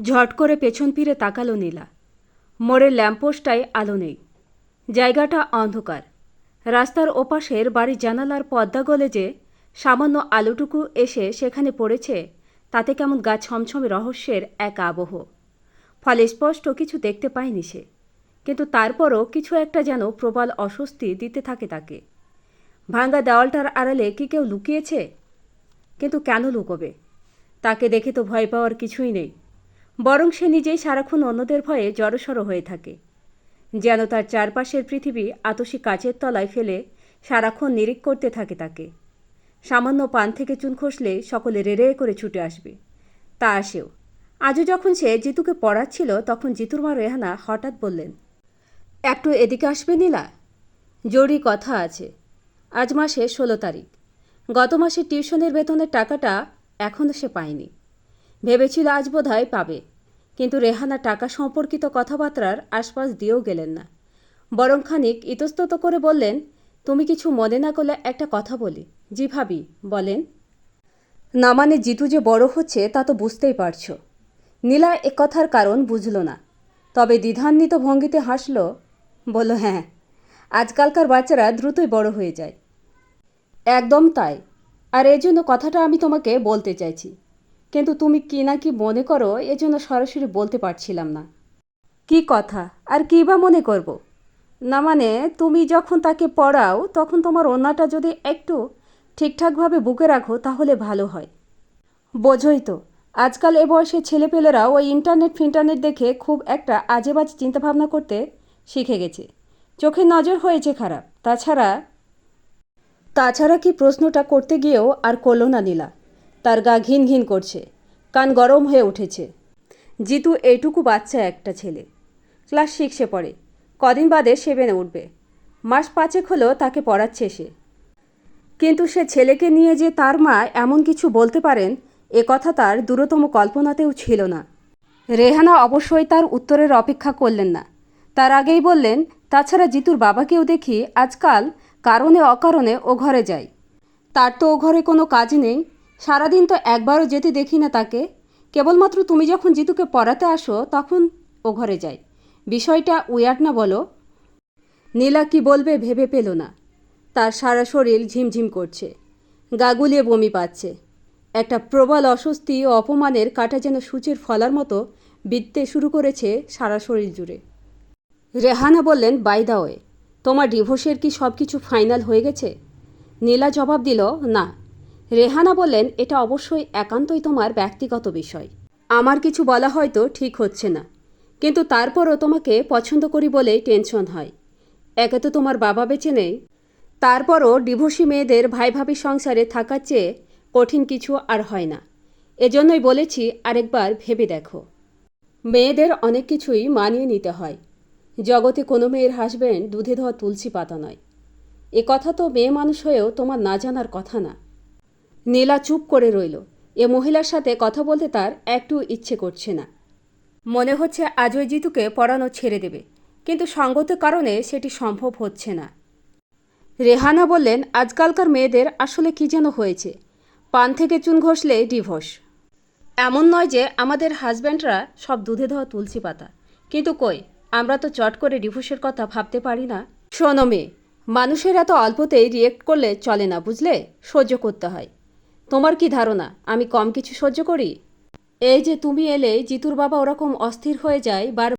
ঝট করে পেছন ফিরে তাকালো নীলা। মোড়ের ল্যাম্পপোস্টটায় আলো নেই। জায়গাটা অন্ধকার। রাস্তার ওপাশের বাড়ির জানালার পদ্মা গলে যে সামান্য আলোটুকু এসে সেখানে পড়েছে, তাতে কেমন গা ছমছমে রহস্যের এক আবহ। ফলে স্পষ্ট কিছু দেখতে পায়নি সে। কিন্তু তারপরও কিছু একটা যেন প্রবল অস্বস্তি দিতে থাকে তাকে। ভাঙ্গা দেওয়ালটার আড়ালে কি কেউ লুকিয়েছে? কিন্তু কেন লুকোবে? তাকে দেখে তো ভয় পাওয়ার কিছুই নেই। বরং সে নিজেই সারাক্ষণ অন্যদের ভয়ে জড়সড় হয়ে থাকে। যেন তার চারপাশের পৃথিবী আতসী কাচের তলায় ফেলে সারাক্ষণ নিরিখ করতে থাকে তাকে। সামান্য পান থেকে চুন খসলে সকলে রেড়ে করে ছুটে আসবে। তা আসেও। আজও যখন সে জিতুকে পড়াচ্ছিল, তখন জিতুর মা রেহানা হঠাৎ বললেন, একটু এদিকে আসবে নীলা? জরুরি কথা আছে। আজ মাসে ষোলো তারিখ। গত মাসে টিউশনের বেতনের টাকাটা এখনও সে পায়নি। ভেবেছিল আজ বোধহয় পাবে। কিন্তু রেহানা টাকা সম্পর্কিত কথাবার্তার আশপাশ দিয়েও গেলেন না। বরং খানিক ইতস্তত করে বললেন, তুমি কিছু মনে না করলে একটা কথা বলি। জি ভাবি, বলেন। না মানে জিতু যে বড় হচ্ছে তা তো বুঝতেই পারছ। নীলা এ কথার কারণ বুঝল না। তবে দ্বিধান্বিত ভঙ্গিতে হাসল, বলল হ্যাঁ আজকালকার বাচ্চারা দ্রুতই বড় হয়ে যায়। একদম তাই। আর এজন্য কথাটা আমি তোমাকে বলতে চাইছি। কিন্তু তুমি কি না কি মনে করো এজন্য সরাসরি বলতে পারছিলাম না। কি কথা? আর কী বা মনে করব? না মানে তুমি যখন তাকে পড়াও তখন তোমার অন্যটা যদি একটু ঠিকঠাকভাবে বুকে রাখো তাহলে ভালো হয়। বোঝোই তো আজকাল এ বয়সে ছেলেপেলেরা ওই ইন্টারনেট ফিন্টারনেট দেখে খুব একটা আজে বাজে চিন্তাভাবনা করতে শিখে গেছে। চোখের নজর হয়েছে খারাপ। তাছাড়া তাছাড়া কি প্রশ্নটা করতে গিয়েও আর করল না নীলা। তার গা ঘিন ঘিন করছে। কান গরম হয়ে উঠেছে। জিতু এইটুকু বাচ্চা একটা ছেলে। ক্লাস সিক্সে পড়ে। কদিন বাদে সেভেনে উঠবে। মাস পাঁচেক হলো তাকে পড়াচ্ছে সে। কিন্তু সে ছেলেকে নিয়ে যে তার মা এমন কিছু বলতে পারেন, এ কথা তার দূরতম কল্পনাতেও ছিল না। রেহানা অবশ্যই তার উত্তরের অপেক্ষা করলেন না। তার আগেই বললেন, তাছাড়া জিতুর বাবাকেও দেখি আজকাল কারণে অকারণে ও ঘরে যায়। তার তো ও ঘরে কোনো কাজ নেই সারাদিন তো একবারও যেতে দেখি না তাকে। কেবলমাত্র তুমি যখন জিতুকে পড়াতে আসো, তখন ও ঘরে যায়। বিষয়টা উয়ার্ড না বলো। নীলা কি বলবে ভেবে পেল না। তার সারা শরীর ঝিমঝিম করছে। গা গুলিয়ে বমি পাচ্ছে। একটা প্রবল অস্বস্তি ও অপমানের কাটা যেন সূচের ফলার মতো বিদ্যে শুরু করেছে সারা শরীর জুড়ে। রেহানা বললেন, বাই দা ওয়ে, তোমার ডিভোর্সের কি সব কিছু ফাইনাল হয়ে গেছে? নীলা জবাব দিল, না। রেহানা বললেন, এটা অবশ্যই একান্তই তোমার ব্যক্তিগত বিষয়। আমার কিছু বলা হয়তো ঠিক হচ্ছে না। কিন্তু তারপরও তোমাকে পছন্দ করি বলেই টেনশন হয়। একে তো তোমার বাবা বেঁচে নেই। তারপরও ডিভোর্সি মেয়েদের ভাই ভাবি সংসারে থাকার চেয়ে কঠিন কিছু আর হয় না। এজন্যই বলেছি আরেকবার ভেবে দেখো। মেয়েদের অনেক কিছুই মানিয়ে নিতে হয়। জগতে কোনো মেয়ের হাসবেন্ড দুধে ধোয়া তুলসী পাতা নয়। এ কথা তো মেয়ে মানুষ হয়েও তোমার না জানার কথা না। নীলা চুপ করে রইল। এ মহিলার সাথে কথা বলতে তার একটু ইচ্ছে করছে না। মনে হচ্ছে আজ ওই জিতুকে পড়ানো ছেড়ে দেবে, কিন্তু সঙ্গত কারণে সেটি সম্ভব হচ্ছে না। রেহানা বললেন, আজকালকার মেয়েদের আসলে কি যেন হয়েছে? পান থেকে চুন ঘষলে ডিভোর্স। এমন নয় যে আমাদের হাজব্যান্ডরা সব দুধে ধোয়া তুলসী পাতা। কিন্তু কই, আমরা তো চট করে ডিভোর্সের কথা ভাবতে পারি না। শোনো মেয়ে, মানুষের এত অল্পতেই রিয়েক্ট করলে চলে না, বুঝলে? সহ্য করতে হয়। তোমার কি ধারণা? আমি কম কিছু সহ্য করি? এই যে তুমি এলে, জিতুর বাবা ওরকম অস্থির হয়ে যায়, বার